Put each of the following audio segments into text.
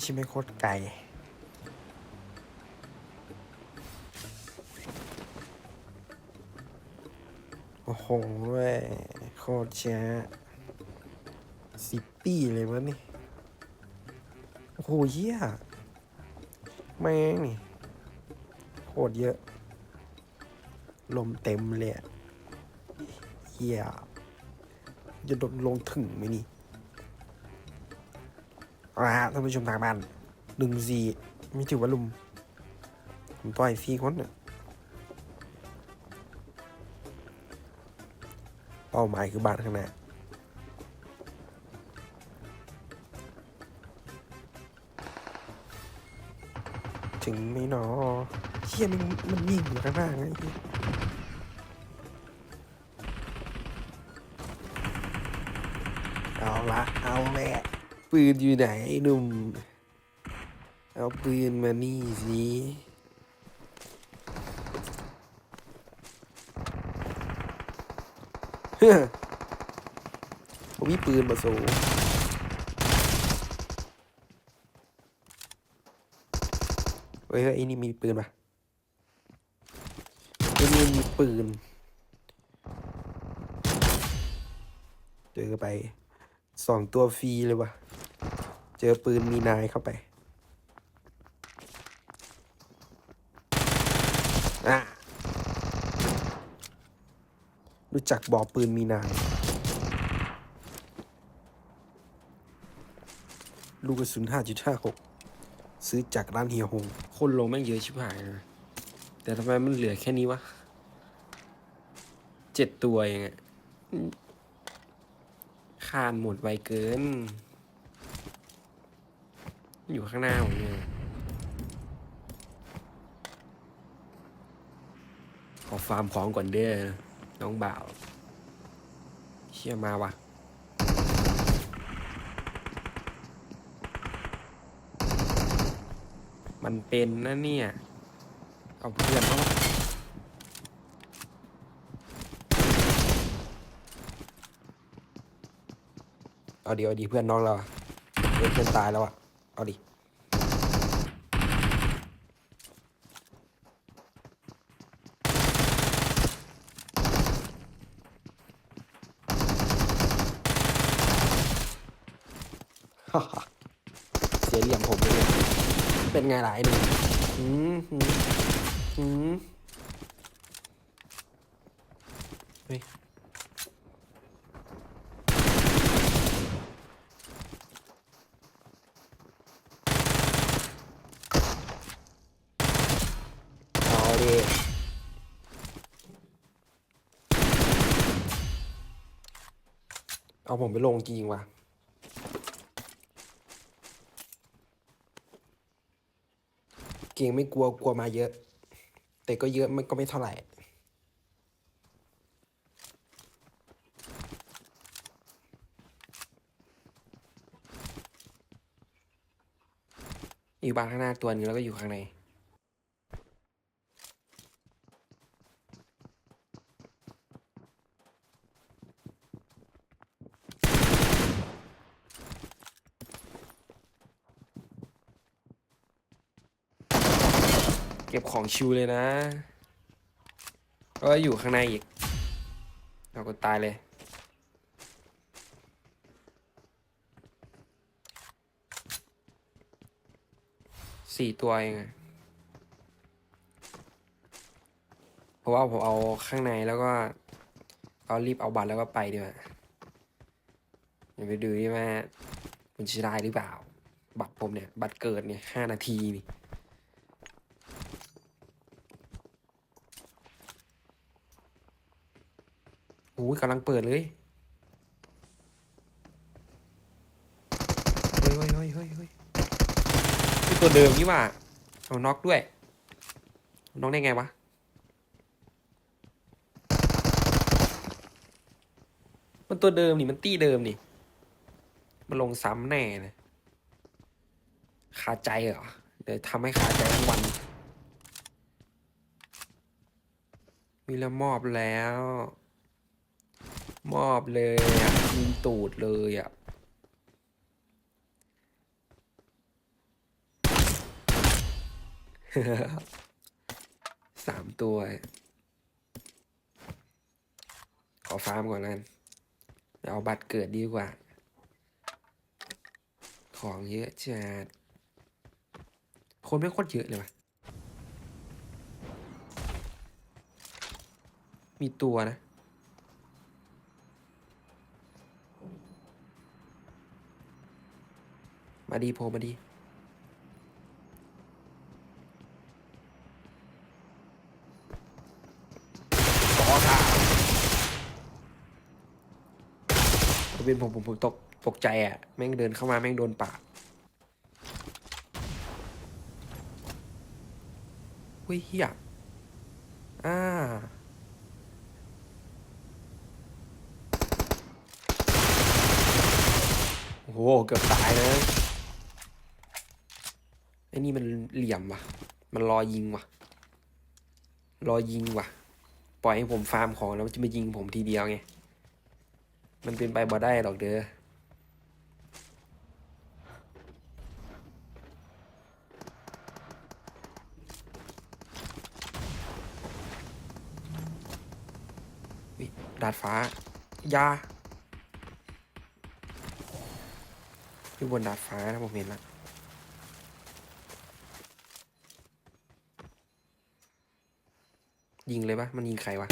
ชิไม่โคตรไกลโอ้โหเว้ยโคตรช้าสิบปีเลยวะนี่ โอ้โหเหี้ยแม่งนี่โคตรเยอะ ลมเต็มเลยเหี้ยจะโดนลงถึงไหมนี่ เอาละฮะท่านผู้ชมทางบ้านหนึ่งสี่ไม่ถือว่าลุม ผมต่อยสี่คนเนี่ยเป้าหมายคือบ้านข้างหน้าถึงไม่หนอเชี่ยมันมันยิงอยู่ข้างหน้าไงไอ้เหี้ยเอาละเอาแหละ ปืนอยู่ไหนหนุ่ม เอาปืนมานี่สิเฮ้ผมมีปืนมาสูเฮ้ยเฮ้ยไอ้นี่มีปืนปะไอ้นี่มีปืน เจอไปสองตัวฟรีเลยวะ เจอปืนมีนายเข้าไปอะรู้จักบอปืนมีนาย ลูกกระสุน5.56 ซื้อจากร้านเฮียฮงคนลงแม่งเยอะชิบหายนะแต่ทำไมมันเหลือแค่นี้วะเจ็ดตัวเองอะคานหมดไวเกิน อยู่ข้างหน้าผมเนี่ยขอฟาร์มของก่อนเด้อน้องบ่าว เชี่ยมาวะมันเป็นนะเนี่ย เอาเพื่อนเขามาเอาดีเอาดีเพื่อนน้องเราเพื่อนตายแล้วอะ เอาดิเสียเหลี่ยมผมเลยเป็นไงล่ะไอ้หนุ่มหืมหืมหืมเฮ้ยเอาดิเอา ผมไปลงจริงว่ะเก่งไม่กลัวกลัวมาเยอะ แต่ก็เยอะมันก็ไม่เท่าไหร่อยู่บ้านข้างหน้าตัวนึงแล้วก็อยู่ข้างใน เก็บของชิวเลยนะก็อยู่ข้างในอีกเราก็ตายเลยสี่ตัวเองเพราะว่าผมเอาข้างในแล้วก็เอารีบเอาบัตรแล้วก็ไปดีกว่าอย่าไปดูที่ว่ามันจะได้หรือเปล่า บัตรผมเนี่ย บัตรเกิดเนี่ยห้านาทีนี่ โอ้ยกำลังเปิดเลย เฮ้ยเฮ้ยเฮ้ยเฮ้ยเฮ้ยนี่ตัวเดิมนี่ว่าเอาน็อกด้วย น็อกได้ไงวะ มันตัวเดิมนี่มันตี้เดิมนี่ มันลงซ้ำแน่เลยคาใจเหรอ เดี๋ยวทำให้คาใจทั้งวัน มีแล้วมอบแล้ว มอบเลยอะยิงตูดเลยอะสามตัว ขอฟาร์มก่อนแล้วกันเอาบัตรเกิดดีกว่า ของเยอะจัดคนไม่โคตรเยอะเลยวะมีตัวนะ มาดีโพมาดี ต่อค่ะถ้าเป็นผมผมผมตกตกใจอะ แม่งเดินเข้ามาแม่งโดนปาดเฮ้ยเฮียอ่า โอ้โห เกือบตายนะ ไอ้นี่มันเหลี่ยมว่ะมันรอยิงว่ะรอยิงว่ะปล่อยให้ผมฟาร์มของแล้วมันจะมายิงผมทีเดียวไง มันเป็นไปบ่ได้หรอกเด้อดาดฟ้า ยาอยู่บนดาดฟ้านะผมเห็นละ ยิงเลยปะมันยิงใครวะ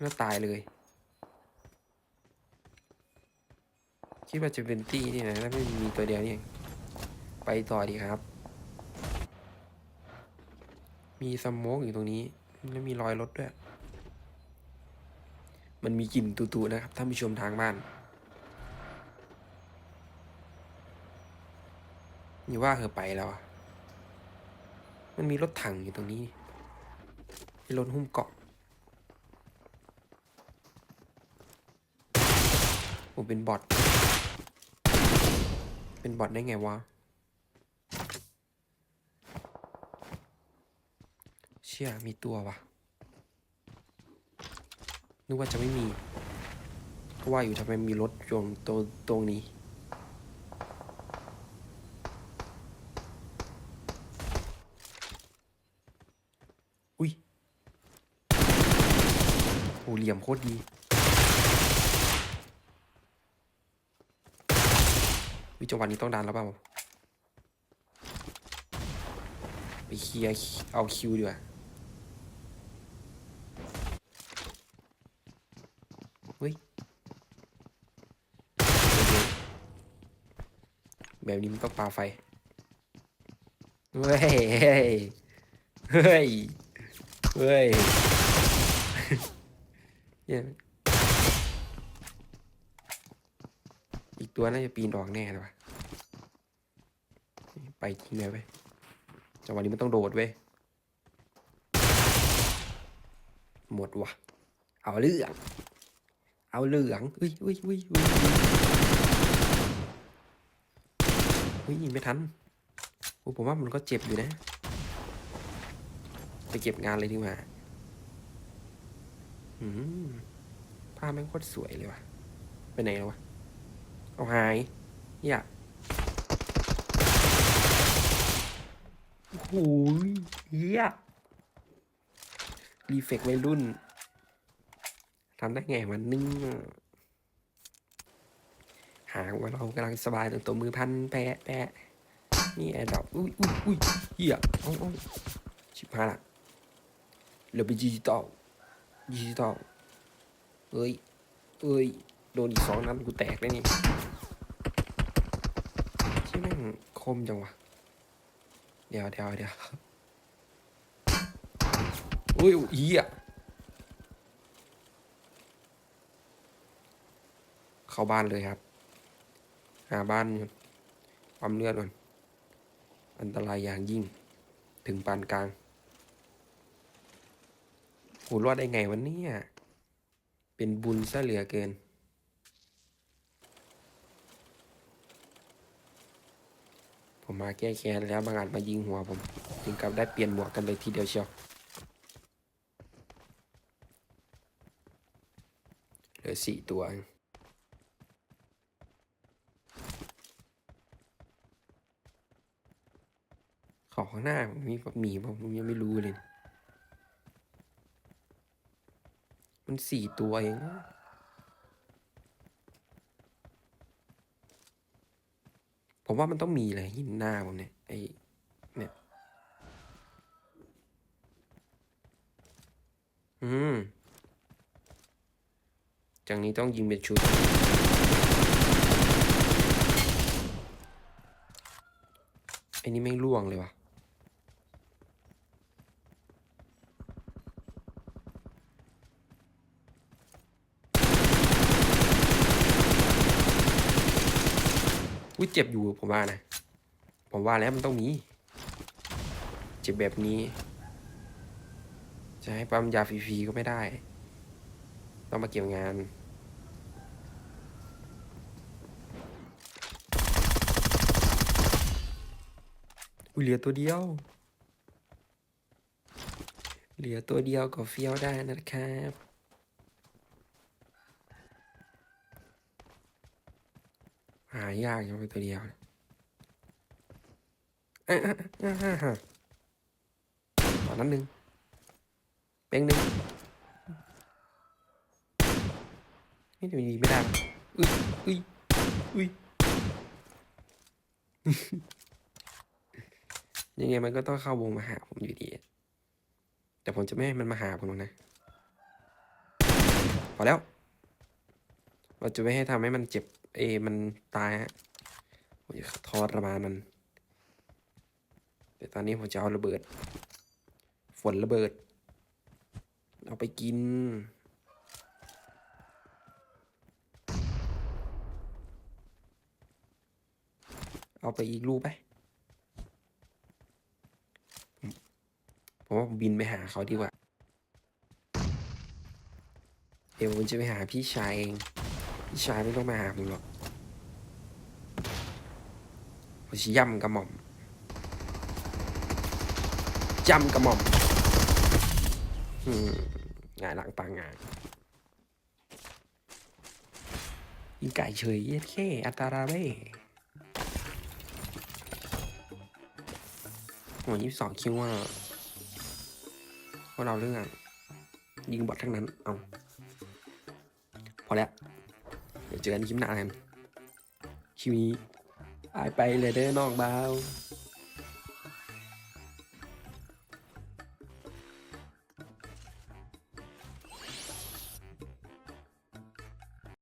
แล้วตายเลย คิดว่าจะเป็นตี้นี่นะแล้วไม่มีตัวเดียวนี่ไปต่อดีครับ มีสโมกอยู่ตรงนี้ แล้วมีรอยรถด้วย มันมีกลิ่นตุๆนะครับท่านผู้ชมทางบ้านนี่ว่าเธอไปแล้วอะ มันมีรถถังอยู่ตรงนี้มีรถหุ้มเกาะผมเป็นบอทเป็นบอทได้ไงวะเชี่ยมีตัววะนึกว่าจะไม่มีเพราะว่าอยู่ทำไมมีรถยนต์ตรงตรงนี้ อุ้ยโอ้ เหลี่ยมโคตรดีวิจังหวะนี้ต้องดันแล้วเปล่าไปเคลียร์เอาคิวดีกว่าเฮ้ยแบบนี้มันต้องปาไฟ เฮ้ย เฮ้ย เฮ้ย เนี่ยอีกตัวน่าจะปีนออกแน่เลยวะไปจริงเลยเว้ยจังหวะนี้มันต้องโดดเว้ยหมดวะเอาเรื่องเอาเหลืองอุ้ยอุ้ยอุ้ยอุ้ยอุ้ยยิงไม่ทันโอ้ผมว่ามันก็เจ็บอยู่นะ ไปเก็บงานเลยดีกว่า ภาพแม่งโคตรสวยเลยว่ะ ไปไหนแล้ววะ เอาหายเฮียโอ้โหเฮียรีเฟกวัยรุ่นทำได้ไงวันนึงหาว่าเรากำลังสบายตัวตัวมือพันแปะแปะนี่แอร์ดอปอุ้ยอุ้ยอุ้ยเฮียเอ้าเอ้าชิบหายละเหลือเป็นดิจิตอล ดิจิตอลเอ้ยเอ้ย โดนอีกสองนัดกูแตกเลยนี่ที่แม่งคมจังวะ เดี๋ยวเดี๋ยวเดี๋ยวอุ้ยอีอะเข้าบ้านเลยครับ หาบ้านก่อนปั๊มเลือดก่อน อันตรายอย่างยิ่ง ถึงปานกลาง โหรอดได้ไงวันนี้เป็นบุญซะเหลือเกิน ผมมาแก้แค้นแล้วบางอาจมายิงหัวผม ถึงกับได้เปลี่ยนหมวกกันเลยทีเดียวเชียวเหลือสี่ตัวเองของข้างหน้ามีมีผมยังไม่รู้เลย มันสี่ตัวเองผมว่ามันต้องมีเลยหินหน้าผมเนี่ยไอเนี่ย อืมจากนี้ต้องยิงเป็นชุด ไอ้นี่ไม่งล่วงเลยวะ อุ้ยเจ็บอยู่ผมว่านะ ผมว่าแล้วมันต้องมี เจ็บแบบนี้ จะให้ปั๊มยาฟรีๆก็ไม่ได้ ต้องมาเก็บงานอุ้ยเหลือตัวเดียว เหลือตัวเดียวก็เฟี้ยวได้นะครับายากยังไปตัวเดียวเอ๊ะอ๊ะอ๊ะอ๊ะตอนนั้นหนึ่งเป้งหนึ่งไม่ดูดีไม่ได้หรออุ้ยอุ้ยอุ้ยยังไงมันก็ต้องเข้าวงมาหาผมอยู่ดี แต่ผมจะไม่ให้มันมาหาผมหรอกนะ พอแล้ว เราจะไม่ให้ทำให้มันเจ็บ เอ มันตายฮะผมจะทรมามัน แต่ตอนนี้ผมจะเอาระเบิด ฝนระเบิด เอาไปกิน เอาไปอีกลูกไป ผมว่าบินไปหาเขาดีกว่า เดี๋ยวผมจะไปหาพี่ชายเอง พี่ชายไม่ต้องมาหาผมหรอกผมจะย่ำกระหม่อมย่ำกระหม่อมงายหลังปางงานยิงไก่เฉยเย็ดแค่อัตราเบ้หัวยี่สองคิวว่าพวกเราเรื่อง ยิงบอททั้งนั้น เอา พอแล้ว เจอกันคลิปหน้ากันคลิปนี้อายไปเลยเด้อน้องเบาว